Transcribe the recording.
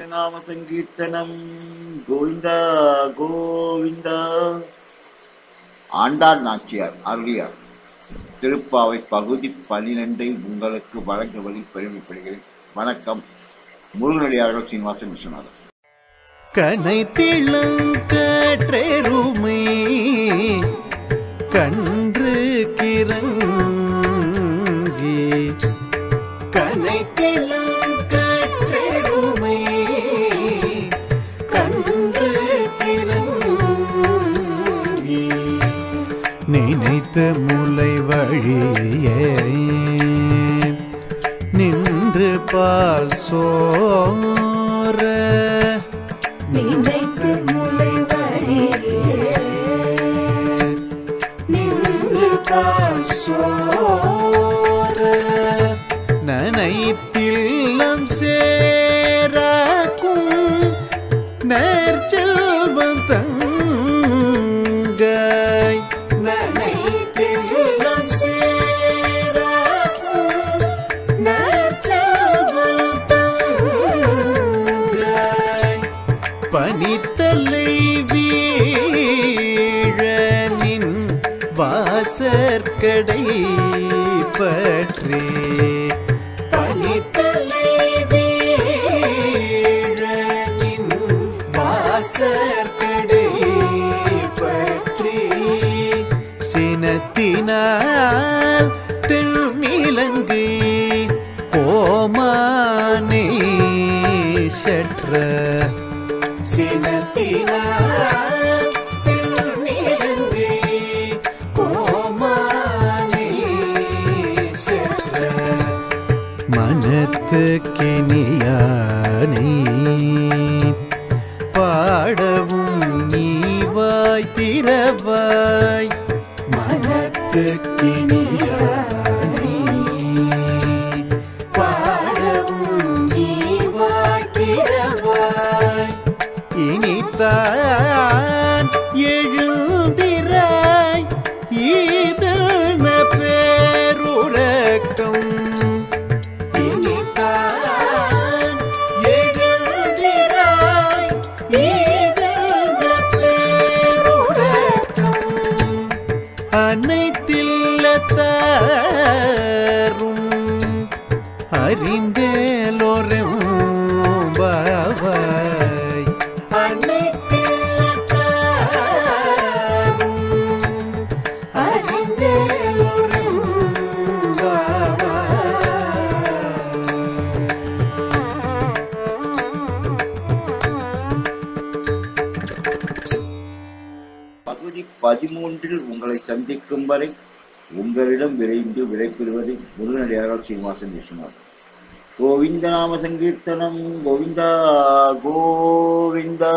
கோவிந்தநாம சங்கீர்த்தனம் கோவிந்தா கோவிந்தா. ஆண்டாள் நாச்சியார் அருளியார். திருப்பாவை பகுதி பன்னிரெண்டை உங்களுக்கு வழங்குவதில் பெருமைப்படுகிறேன். வணக்கம். முருகனடியார்கள் சீனிவாசன் விஸ்வநாதன் கனை திளங்கற்றெருமை கண் நினைத்த முலை வழியே நின்று பால் சோர நினைத்து முளை வழியே நின்று பால் சோர நனைத்தில்லம் சேராக்கும் பனித்தலை வீழனின் வாசற்கடை பற்றே. பனித்தலை வீழனின் வாசற்கடை பற்றி. சினத்தினால் சினத்தினால் தென்னிலங்கு கோமானே சற்ற மனத்து கிணியானே பாடவும் நீவாய் திறவாய் மனத்து அனைத்தில்லத்தாரும் அறிந்து பகுதி பதிமூன்றில் உங்களை சந்திக்கும் வரை உங்களிடம் விரைந்து விடைபெறுவது முருகனடியார்கள் சீனிவாசன் கோவிந்தா நாம சங்கீர்த்தனம் கோவிந்தா கோவிந்தா.